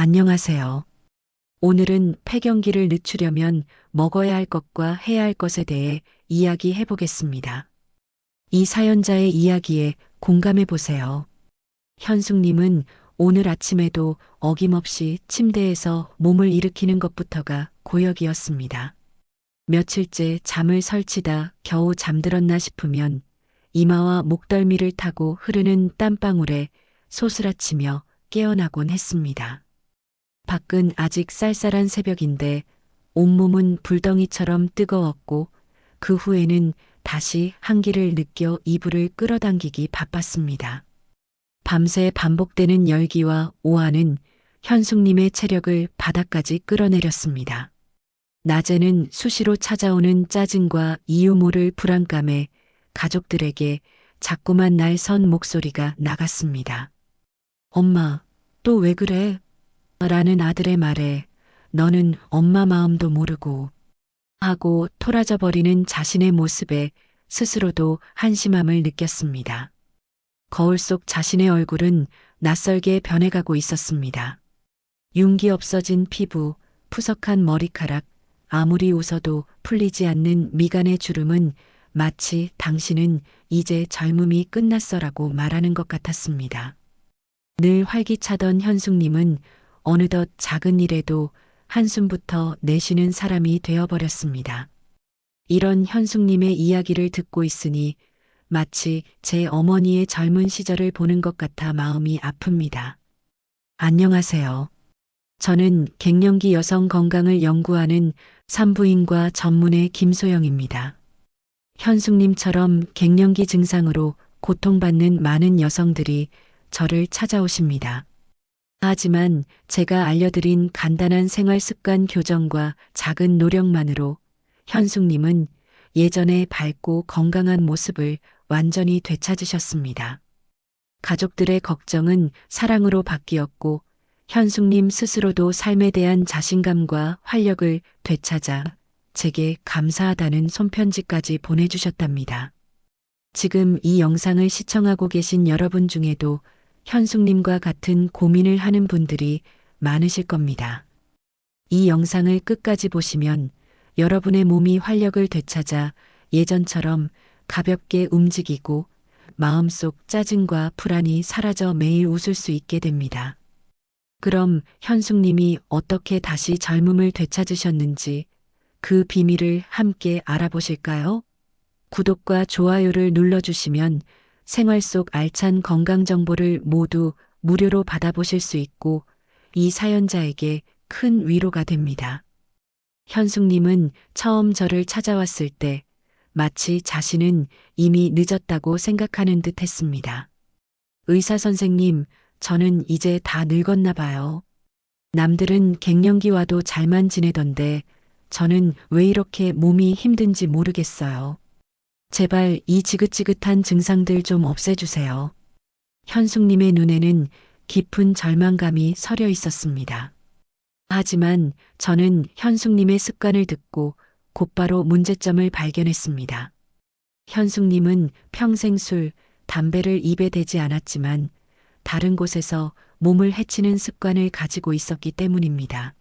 안녕하세요. 오늘은 폐경기를 늦추려면 먹어야 할 것과 해야 할 것에 대해 이야기해 보겠습니다. 이 사연자의 이야기에 공감해 보세요. 현숙님은 오늘 아침에도 어김없이 침대에서 몸을 일으키는 것부터가 고역이었습니다. 며칠째 잠을 설치다 겨우 잠들었나 싶으면 이마와 목덜미를 타고 흐르는 땀방울에 소스라치며 깨어나곤 했습니다. 밖은 아직 쌀쌀한 새벽인데 온몸은 불덩이처럼 뜨거웠고 그 후에는 다시 한기를 느껴 이불을 끌어당기기 바빴습니다. 밤새 반복되는 열기와 오한은 현숙님의 체력을 바닥까지 끌어내렸습니다. 낮에는 수시로 찾아오는 짜증과 이유 모를 불안감에 가족들에게 자꾸만 날 선 목소리가 나갔습니다. 엄마, 또 왜 그래? 라는 아들의 말에 너는 엄마 마음도 모르고 하고 토라져 버리는 자신의 모습에 스스로도 한심함을 느꼈습니다. 거울 속 자신의 얼굴은 낯설게 변해가고 있었습니다. 윤기 없어진 피부, 푸석한 머리카락, 아무리 웃어도 풀리지 않는 미간의 주름은 마치 당신은 이제 젊음이 끝났어라고 말하는 것 같았습니다. 늘 활기차던 현숙님은 어느덧 작은 일에도 한숨부터 내쉬는 사람이 되어버렸습니다. 이런 현숙님의 이야기를 듣고 있으니 마치 제 어머니의 젊은 시절을 보는 것 같아 마음이 아픕니다. 안녕하세요. 저는 갱년기 여성 건강을 연구하는 산부인과 전문의 김소영입니다. 현숙님처럼 갱년기 증상으로 고통받는 많은 여성들이 저를 찾아오십니다. 하지만 제가 알려드린 간단한 생활 습관 교정과 작은 노력만으로 현숙님은 예전의 밝고 건강한 모습을 완전히 되찾으셨습니다. 가족들의 걱정은 사랑으로 바뀌었고 현숙님 스스로도 삶에 대한 자신감과 활력을 되찾아 제게 감사하다는 손편지까지 보내주셨답니다. 지금 이 영상을 시청하고 계신 여러분 중에도 현숙님과 같은 고민을 하는 분들이 많으실 겁니다. 이 영상을 끝까지 보시면 여러분의 몸이 활력을 되찾아 예전처럼 가볍게 움직이고 마음속 짜증과 불안이 사라져 매일 웃을 수 있게 됩니다. 그럼 현숙님이 어떻게 다시 젊음을 되찾으셨는지 그 비밀을 함께 알아보실까요? 구독과 좋아요를 눌러주시면 생활 속 알찬 건강 정보를 모두 무료로 받아보실 수 있고 이 사연자에게 큰 위로가 됩니다. 현숙님은 처음 저를 찾아왔을 때 마치 자신은 이미 늦었다고 생각하는 듯 했습니다. 의사 선생님, 저는 이제 다 늙었나 봐요. 남들은 갱년기와도 잘만 지내던데 저는 왜 이렇게 몸이 힘든지 모르겠어요. 제발 이 지긋지긋한 증상들 좀 없애주세요. 현숙님의 눈에는 깊은 절망감이 서려 있었습니다. 하지만 저는 현숙님의 습관을 듣고 곧바로 문제점을 발견했습니다. 현숙님은 평생 술, 담배를 입에 대지 않았지만 다른 곳에서 몸을 해치는 습관을 가지고 있었기 때문입니다.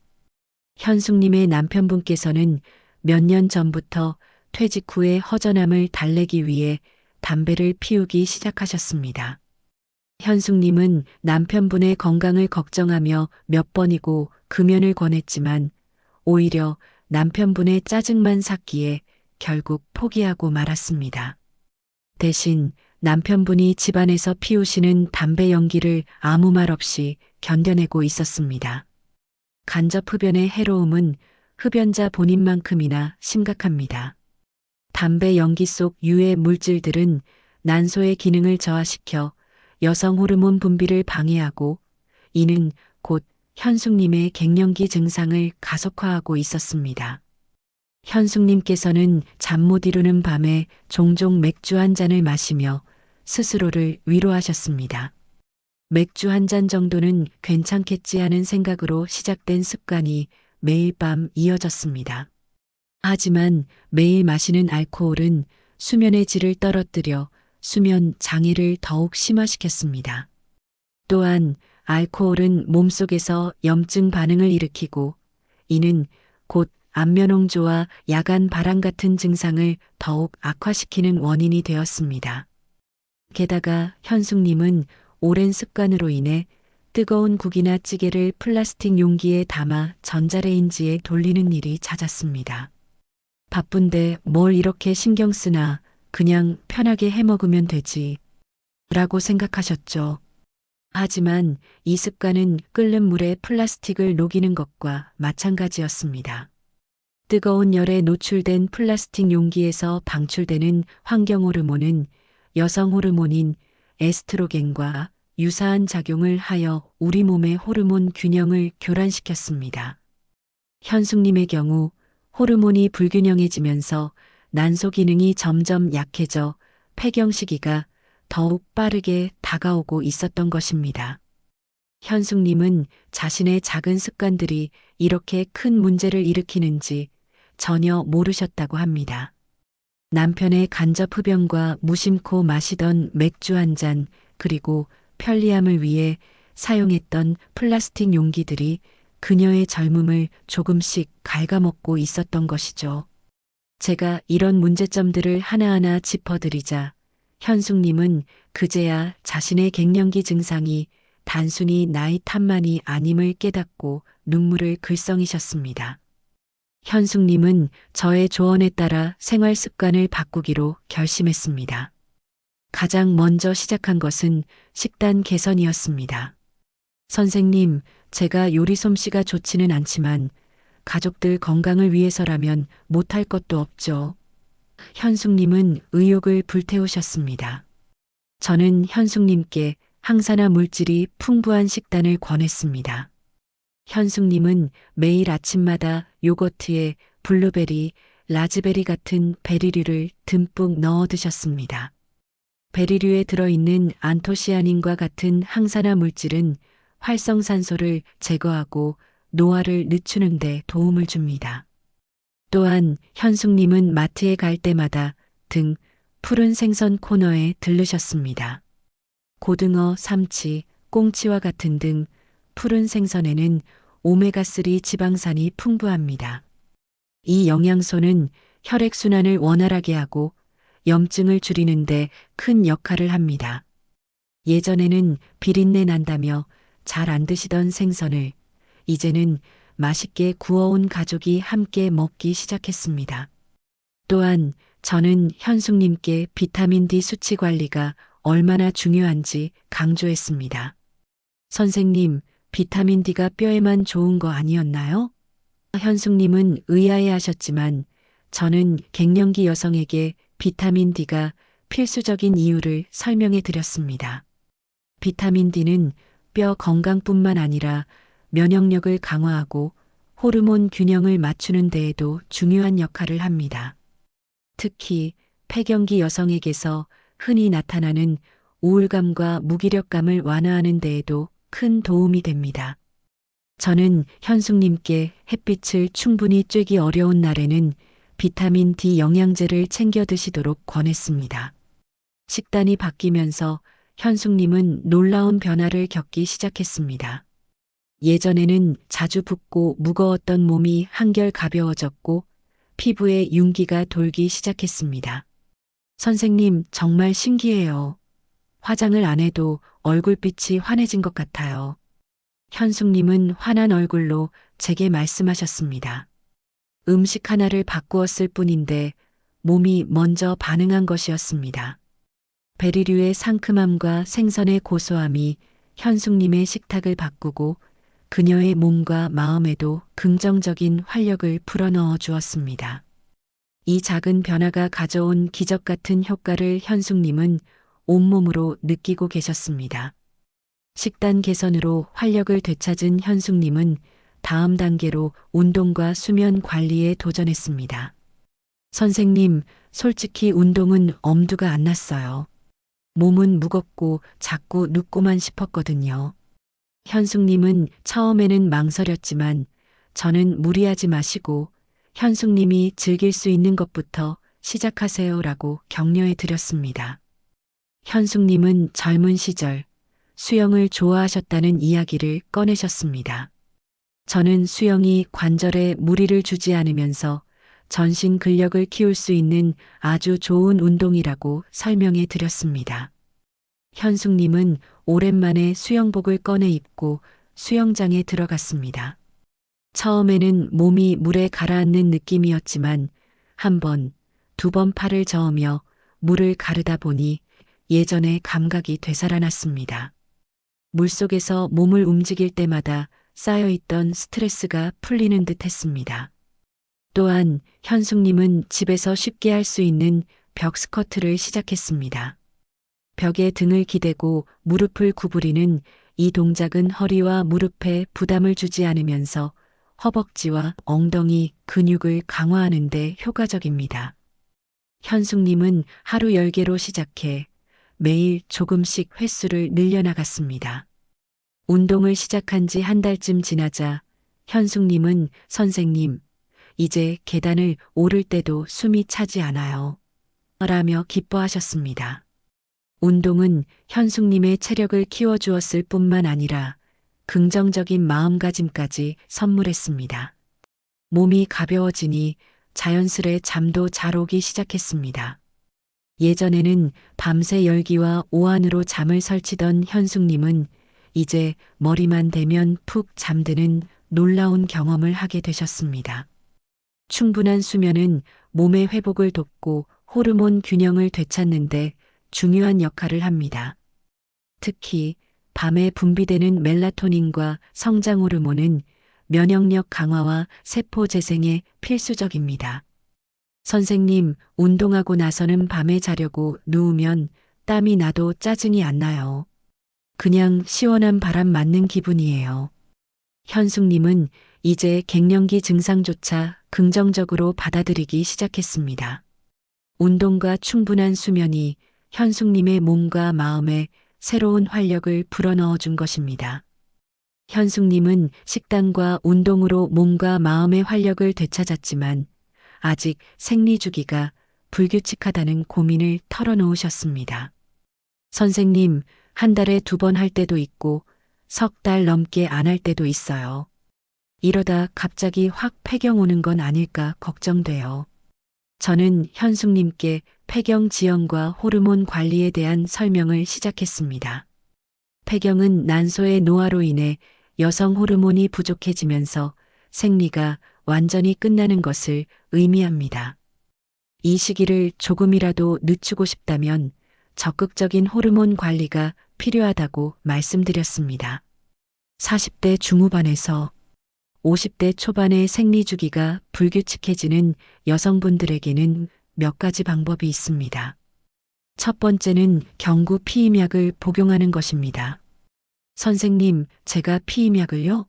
현숙님의 남편분께서는 몇 년 전부터 퇴직 후의 허전함을 달래기 위해 담배를 피우기 시작하셨습니다. 현숙님은 남편분의 건강을 걱정하며 몇 번이고 금연을 권했지만 오히려 남편분의 짜증만 샀기에 결국 포기하고 말았습니다. 대신 남편분이 집안에서 피우시는 담배 연기를 아무 말 없이 견뎌내고 있었습니다. 간접 흡연의 해로움은 흡연자 본인만큼이나 심각합니다. 담배 연기 속 유해 물질들은 난소의 기능을 저하시켜 여성 호르몬 분비를 방해하고 이는 곧 현숙님의 갱년기 증상을 가속화하고 있었습니다. 현숙님께서는 잠 못 이루는 밤에 종종 맥주 한 잔을 마시며 스스로를 위로하셨습니다. 맥주 한 잔 정도는 괜찮겠지 하는 생각으로 시작된 습관이 매일 밤 이어졌습니다. 하지만 매일 마시는 알코올은 수면의 질을 떨어뜨려 수면 장애를 더욱 심화시켰습니다. 또한 알코올은 몸속에서 염증 반응을 일으키고 이는 곧 안면홍조와 야간 발한 같은 증상을 더욱 악화시키는 원인이 되었습니다. 게다가 현숙님은 오랜 습관으로 인해 뜨거운 국이나 찌개를 플라스틱 용기에 담아 전자레인지에 돌리는 일이 잦았습니다. 바쁜데 뭘 이렇게 신경 쓰나 그냥 편하게 해 먹으면 되지. 라고 생각하셨죠. 하지만 이 습관은 끓는 물에 플라스틱을 녹이는 것과 마찬가지였습니다. 뜨거운 열에 노출된 플라스틱 용기에서 방출되는 환경 호르몬은 여성 호르몬인 에스트로겐과 유사한 작용을 하여 우리 몸의 호르몬 균형을 교란시켰습니다. 현숙님의 경우 호르몬이 불균형해지면서 난소 기능이 점점 약해져 폐경 시기가 더욱 빠르게 다가오고 있었던 것입니다. 현숙님은 자신의 작은 습관들이 이렇게 큰 문제를 일으키는지 전혀 모르셨다고 합니다. 남편의 간접 흡연과 무심코 마시던 맥주 한 잔, 그리고 편리함을 위해 사용했던 플라스틱 용기들이 그녀의 젊음을 조금씩 갉아먹고 있었던 것이죠. 제가 이런 문제점들을 하나하나 짚어드리자 현숙님은 그제야 자신의 갱년기 증상이 단순히 나이 탓만이 아님을 깨닫고 눈물을 글썽이셨습니다. 현숙님은 저의 조언에 따라 생활 습관을 바꾸기로 결심했습니다. 가장 먼저 시작한 것은 식단 개선이었습니다. 선생님, 제가 요리 솜씨가 좋지는 않지만 가족들 건강을 위해서라면 못할 것도 없죠. 현숙님은 의욕을 불태우셨습니다. 저는 현숙님께 항산화 물질이 풍부한 식단을 권했습니다. 현숙님은 매일 아침마다 요거트에 블루베리, 라즈베리 같은 베리류를 듬뿍 넣어 드셨습니다. 베리류에 들어있는 안토시아닌과 같은 항산화 물질은 활성산소를 제거하고 노화를 늦추는 데 도움을 줍니다. 또한 현숙님은 마트에 갈 때마다 등 푸른 생선 코너에 들르셨습니다. 고등어, 삼치, 꽁치와 같은 등 푸른 생선에는 오메가3 지방산이 풍부합니다. 이 영양소는 혈액순환을 원활하게 하고 염증을 줄이는데 큰 역할을 합니다. 예전에는 비린내 난다며 잘 안 드시던 생선을 이제는 맛있게 구워온 가족이 함께 먹기 시작했습니다. 또한 저는 현숙님께 비타민 D 수치 관리가 얼마나 중요한지 강조했습니다. 선생님, 비타민 D가 뼈에만 좋은 거 아니었나요? 현숙님은 의아해 하셨지만 저는 갱년기 여성에게 비타민 D가 필수적인 이유를 설명해 드렸습니다. 비타민 D는 뼈 건강뿐만 아니라 면역력을 강화하고 호르몬 균형을 맞추는 데에도 중요한 역할을 합니다. 특히 폐경기 여성에게서 흔히 나타나는 우울감과 무기력감을 완화하는 데에도 큰 도움이 됩니다. 저는 현숙님께 햇빛을 충분히 쬐기 어려운 날에는 비타민 D 영양제를 챙겨 드시도록 권했습니다. 식단이 바뀌면서 현숙님은 놀라운 변화를 겪기 시작했습니다. 예전에는 자주 붓고 무거웠던 몸이 한결 가벼워졌고 피부에 윤기가 돌기 시작했습니다. 선생님, 정말 신기해요. 화장을 안 해도 얼굴빛이 환해진 것 같아요. 현숙님은 환한 얼굴로 제게 말씀하셨습니다. 음식 하나를 바꾸었을 뿐인데 몸이 먼저 반응한 것이었습니다. 베리류의 상큼함과 생선의 고소함이 현숙님의 식탁을 바꾸고 그녀의 몸과 마음에도 긍정적인 활력을 불어넣어 주었습니다. 이 작은 변화가 가져온 기적 같은 효과를 현숙님은 온몸으로 느끼고 계셨습니다. 식단 개선으로 활력을 되찾은 현숙님은 다음 단계로 운동과 수면 관리에 도전했습니다. 선생님, 솔직히 운동은 엄두가 안 났어요. 몸은 무겁고 자꾸 눕고만 싶었거든요. 현숙님은 처음에는 망설였지만 저는 무리하지 마시고 현숙님이 즐길 수 있는 것부터 시작하세요라고 격려해 드렸습니다. 현숙님은 젊은 시절 수영을 좋아하셨다는 이야기를 꺼내셨습니다. 저는 수영이 관절에 무리를 주지 않으면서 전신 근력을 키울 수 있는 아주 좋은 운동이라고 설명해 드렸습니다. 현숙님은 오랜만에 수영복을 꺼내 입고 수영장에 들어갔습니다. 처음에는 몸이 물에 가라앉는 느낌이었지만 한 번, 두 번 팔을 저으며 물을 가르다 보니 예전의 감각이 되살아났습니다. 물속에서 몸을 움직일 때마다 쌓여있던 스트레스가 풀리는 듯 했습니다. 또한 현숙님은 집에서 쉽게 할 수 있는 벽 스쿼트를 시작했습니다. 벽에 등을 기대고 무릎을 구부리는 이 동작은 허리와 무릎에 부담을 주지 않으면서 허벅지와 엉덩이 근육을 강화하는 데 효과적입니다. 현숙님은 하루 10개로 시작해 매일 조금씩 횟수를 늘려나갔습니다. 운동을 시작한 지 한 달쯤 지나자 현숙님은 선생님, 이제 계단을 오를 때도 숨이 차지 않아요. 라며 기뻐하셨습니다. 운동은 현숙님의 체력을 키워주었을 뿐만 아니라 긍정적인 마음가짐까지 선물했습니다. 몸이 가벼워지니 자연스레 잠도 잘 오기 시작했습니다. 예전에는 밤새 열기와 오한으로 잠을 설치던 현숙님은 이제 머리만 대면 푹 잠드는 놀라운 경험을 하게 되셨습니다. 충분한 수면은 몸의 회복을 돕고 호르몬 균형을 되찾는데 중요한 역할을 합니다. 특히 밤에 분비되는 멜라토닌과 성장 호르몬은 면역력 강화와 세포 재생에 필수적입니다. 선생님, 운동하고 나서는 밤에 자려고 누우면 땀이 나도 짜증이 안 나요. 그냥 시원한 바람 맞는 기분이에요. 현숙님은 이제 갱년기 증상조차 긍정적으로 받아들이기 시작했습니다. 운동과 충분한 수면이 현숙님의 몸과 마음에 새로운 활력을 불어넣어 준 것입니다. 현숙님은 식단과 운동으로 몸과 마음의 활력을 되찾았지만 아직 생리 주기가 불규칙하다는 고민을 털어놓으셨습니다. 선생님, 한 달에 두 번 할 때도 있고 석 달 넘게 안 할 때도 있어요. 이러다 갑자기 확 폐경 오는 건 아닐까 걱정돼요. 저는 현숙님께 폐경 지연과 호르몬 관리에 대한 설명을 시작했습니다. 폐경은 난소의 노화로 인해 여성 호르몬이 부족해지면서 생리가 완전히 끝나는 것을 의미합니다. 이 시기를 조금이라도 늦추고 싶다면 적극적인 호르몬 관리가 필요하다고 말씀드렸습니다. 40대 중후반에서 50대 초반의 생리 주기가 불규칙해지는 여성분들에게는 몇 가지 방법이 있습니다. 첫 번째는 경구 피임약을 복용하는 것입니다. 선생님, 제가 피임약을요?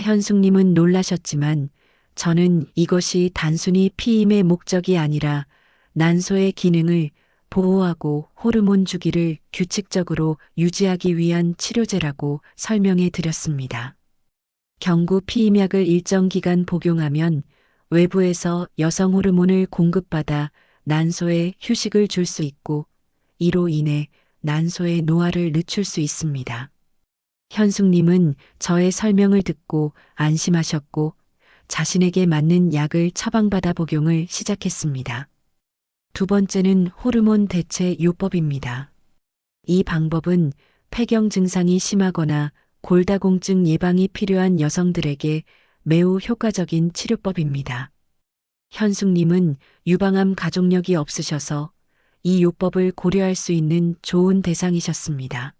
현숙님은 놀라셨지만 저는 이것이 단순히 피임의 목적이 아니라 난소의 기능을 보호하고 호르몬 주기를 규칙적으로 유지하기 위한 치료제라고 설명해 드렸습니다. 경구 피임약을 일정 기간 복용하면 외부에서 여성 호르몬을 공급받아 난소에 휴식을 줄 수 있고 이로 인해 난소의 노화를 늦출 수 있습니다. 현숙님은 저의 설명을 듣고 안심하셨고 자신에게 맞는 약을 처방받아 복용을 시작했습니다. 두 번째는 호르몬 대체 요법입니다. 이 방법은 폐경 증상이 심하거나 골다공증 예방이 필요한 여성들에게 매우 효과적인 치료법입니다. 현숙님은 유방암 가족력이 없으셔서 이 요법을 고려할 수 있는 좋은 대상이셨습니다.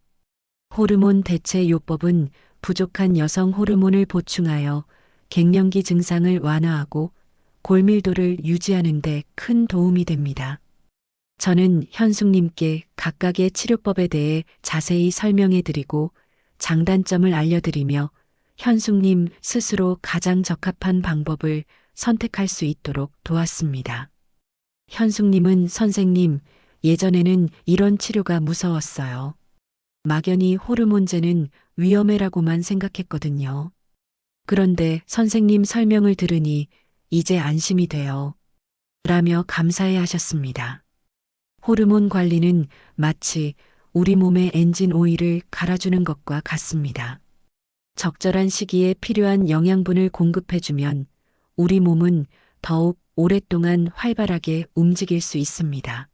호르몬 대체 요법은 부족한 여성 호르몬을 보충하여 갱년기 증상을 완화하고 골밀도를 유지하는 데 큰 도움이 됩니다. 저는 현숙님께 각각의 치료법에 대해 자세히 설명해 드리고 장단점을 알려드리며 현숙님 스스로 가장 적합한 방법을 선택할 수 있도록 도왔습니다. 현숙님은 선생님, 예전에는 이런 치료가 무서웠어요. 막연히 호르몬제는 위험해라고만 생각했거든요. 그런데 선생님 설명을 들으니 이제 안심이 돼요. 라며 감사해 하셨습니다. 호르몬 관리는 마치 우리 몸의 엔진 오일을 갈아주는 것과 같습니다. 적절한 시기에 필요한 영양분을 공급해주면 우리 몸은 더욱 오랫동안 활발하게 움직일 수 있습니다.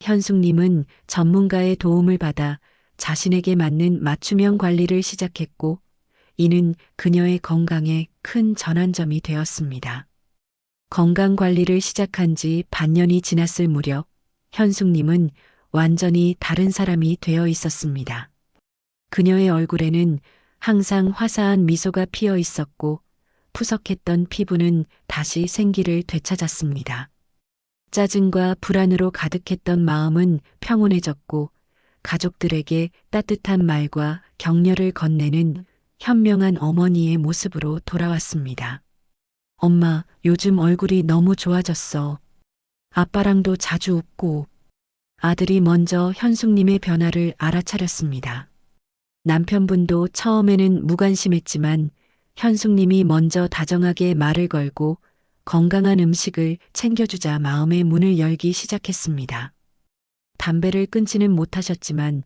현숙님은 전문가의 도움을 받아 자신에게 맞는 맞춤형 관리를 시작했고, 이는 그녀의 건강에 큰 전환점이 되었습니다. 건강 관리를 시작한 지 반년이 지났을 무렵, 현숙님은 완전히 다른 사람이 되어 있었습니다. 그녀의 얼굴에는 항상 화사한 미소가 피어 있었고, 푸석했던 피부는 다시 생기를 되찾았습니다. 짜증과 불안으로 가득했던 마음은 평온해졌고 가족들에게 따뜻한 말과 격려를 건네는 현명한 어머니의 모습으로 돌아왔습니다. 엄마, 요즘 얼굴이 너무 좋아졌어. 아빠랑도 자주 웃고 아들이 먼저 현숙님의 변화를 알아차렸습니다. 남편분도 처음에는 무관심했지만 현숙님이 먼저 다정하게 말을 걸고 건강한 음식을 챙겨주자 마음의 문을 열기 시작했습니다. 담배를 끊지는 못하셨지만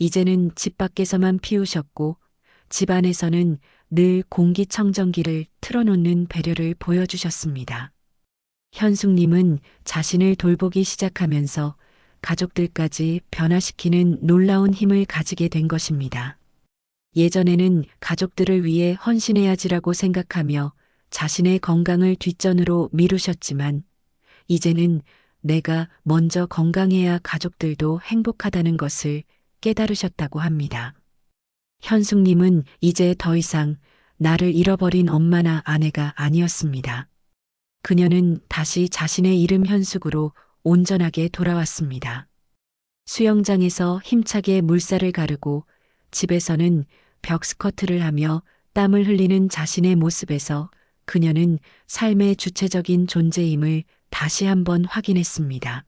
이제는 집 밖에서만 피우셨고 집 안에서는 늘 공기청정기를 틀어놓는 배려를 보여주셨습니다. 현숙님은 자신을 돌보기 시작하면서 가족들까지 변화시키는 놀라운 힘을 가지게 된 것입니다. 예전에는 가족들을 위해 헌신해야지라고 생각하며 자신의 건강을 뒷전으로 미루셨지만 이제는 내가 먼저 건강해야 가족들도 행복하다는 것을 깨달으셨다고 합니다. 현숙님은 이제 더 이상 나를 잃어버린 엄마나 아내가 아니었습니다. 그녀는 다시 자신의 이름 현숙으로 온전하게 돌아왔습니다. 수영장에서 힘차게 물살을 가르고 집에서는 벽 스커트를 하며 땀을 흘리는 자신의 모습에서 그녀는 삶의 주체적인 존재임을 다시 한번 확인했습니다.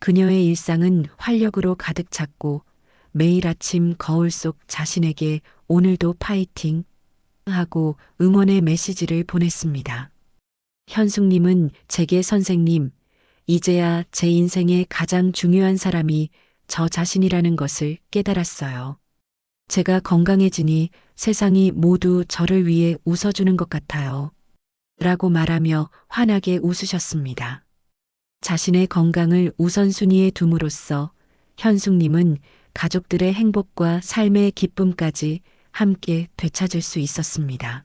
그녀의 일상은 활력으로 가득 찼고 매일 아침 거울 속 자신에게 오늘도 파이팅 하고 응원의 메시지를 보냈습니다. 현숙님은 제게 선생님, 이제야 제 인생의 가장 중요한 사람이 저 자신이라는 것을 깨달았어요. 제가 건강해지니 세상이 모두 저를 위해 웃어주는 것 같아요. 라고 말하며 환하게 웃으셨습니다. 자신의 건강을 우선순위에 둠으로써 현숙님은 가족들의 행복과 삶의 기쁨까지 함께 되찾을 수 있었습니다.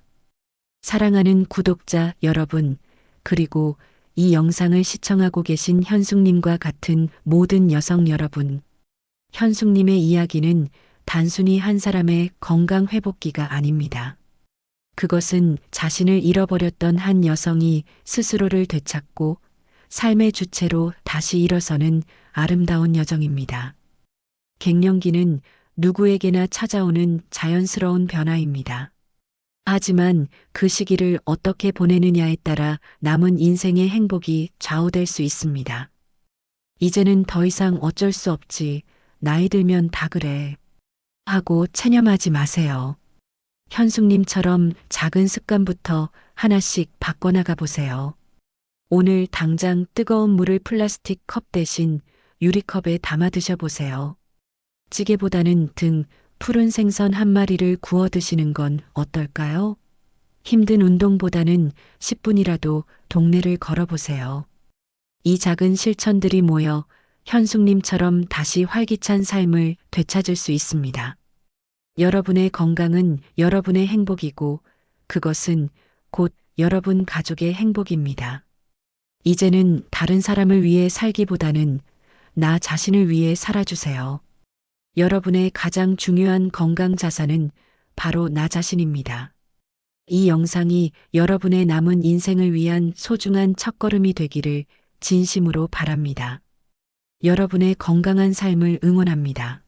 사랑하는 구독자 여러분, 그리고 이 영상을 시청하고 계신 현숙님과 같은 모든 여성 여러분, 현숙님의 이야기는 단순히 한 사람의 건강 회복기가 아닙니다. 그것은 자신을 잃어버렸던 한 여성이 스스로를 되찾고 삶의 주체로 다시 일어서는 아름다운 여정입니다. 갱년기는 누구에게나 찾아오는 자연스러운 변화입니다. 하지만 그 시기를 어떻게 보내느냐에 따라 남은 인생의 행복이 좌우될 수 있습니다. 이제는 더 이상 어쩔 수 없지. 나이 들면 다 그래. 하고 체념하지 마세요. 현숙님처럼 작은 습관부터 하나씩 바꿔나가 보세요. 오늘 당장 뜨거운 물을 플라스틱 컵 대신 유리컵에 담아 드셔보세요. 찌개보다는 등 푸른 생선 한 마리를 구워 드시는 건 어떨까요? 힘든 운동보다는 10분이라도 동네를 걸어보세요. 이 작은 실천들이 모여 현숙님처럼 다시 활기찬 삶을 되찾을 수 있습니다. 여러분의 건강은 여러분의 행복이고 그것은 곧 여러분 가족의 행복입니다. 이제는 다른 사람을 위해 살기보다는 나 자신을 위해 살아주세요. 여러분의 가장 중요한 건강 자산은 바로 나 자신입니다. 이 영상이 여러분의 남은 인생을 위한 소중한 첫걸음이 되기를 진심으로 바랍니다. 여러분의 건강한 삶을 응원합니다.